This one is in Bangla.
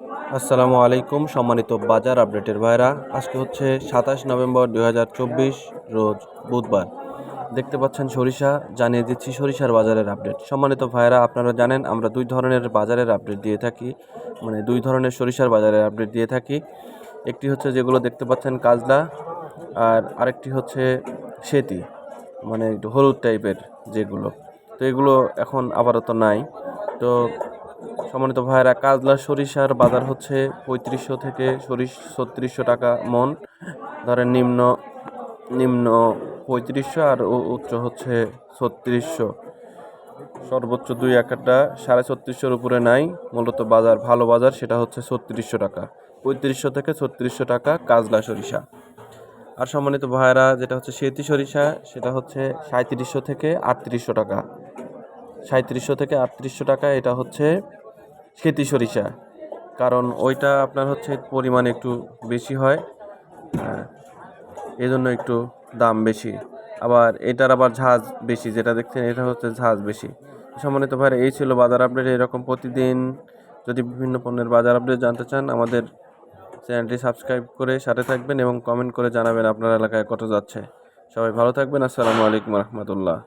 আসসালামু আলাইকুম, সম্মানিত বাজার আপডেটের ভাইরা। আজকে হচ্ছে সাতাশ নভেম্বর দু হাজার চব্বিশ রোজ বুধবার। দেখতে পাচ্ছেন সরিষা, জানিয়ে দিচ্ছি সরিষার বাজারের আপডেট। সম্মানিত ভাইরা, আপনারা জানেন, আমরা দুই ধরনের বাজারের আপডেট দিয়ে থাকি। মানে দুই ধরনের সরিষার বাজারের আপডেট দিয়ে থাকি। একটি হচ্ছে যেগুলো দেখতে পাচ্ছেন কাজলা, আর আরেকটি হচ্ছে সেতি মানে হলুদ টাইপের যেগুলো। তো এগুলো এখন আপাতত নাই। তো সম্মানিত ভাইয়েরা, কাজলা সরিষার বাজার হচ্ছে পঁয়ত্রিশশো থেকে সরিষ ছত্রিশশো টাকা মন। ধরেন নিম্ন নিম্ন পঁয়ত্রিশশো আর উচ্চ হচ্ছে ছত্রিশশো। সর্বোচ্চ দুই একটা সাড়ে ছত্রিশশোর উপরে নাই। মূলত বাজার, ভালো বাজার সেটা হচ্ছে ছত্রিশশো টাকা। পঁয়ত্রিশশো থেকে ছত্রিশশো টাকা কাজলা সরিষা। আর সম্মানিত ভাইয়েরা, যেটা হচ্ছে সেতি সরিষা, সেটা হচ্ছে সাঁত্রিশশো থেকে আটত্রিশশো টাকা। সাঁত্রিশশো থেকে আটত্রিশশো টাকা, এটা হচ্ছে সেতি সরিষা। কারণ ওইটা আপনার হচ্ছে পরিমাণ একটু বেশি হয় হ্যাঁ, এই জন্য একটু দাম বেশি। আবার এটার আবার ঝাঁজ বেশি যেটা দেখছেন এটা হচ্ছে ঝাঁজ বেশি। সম্মানিত ভাই এই ছিল বাজার আপডেট। এরকম প্রতিদিন যদি বিভিন্ন পণ্যের বাজার আপডেট জানতে চান আমাদের চ্যানেলটি সাবস্ক্রাইব করে সাথে থাকবেন এবং কমেন্ট করে জানাবেন আপনার এলাকায় কত যাচ্ছে। সবাই ভালো থাকবেন। আসসালামু আলাইকুম রহমতুল্লাহ।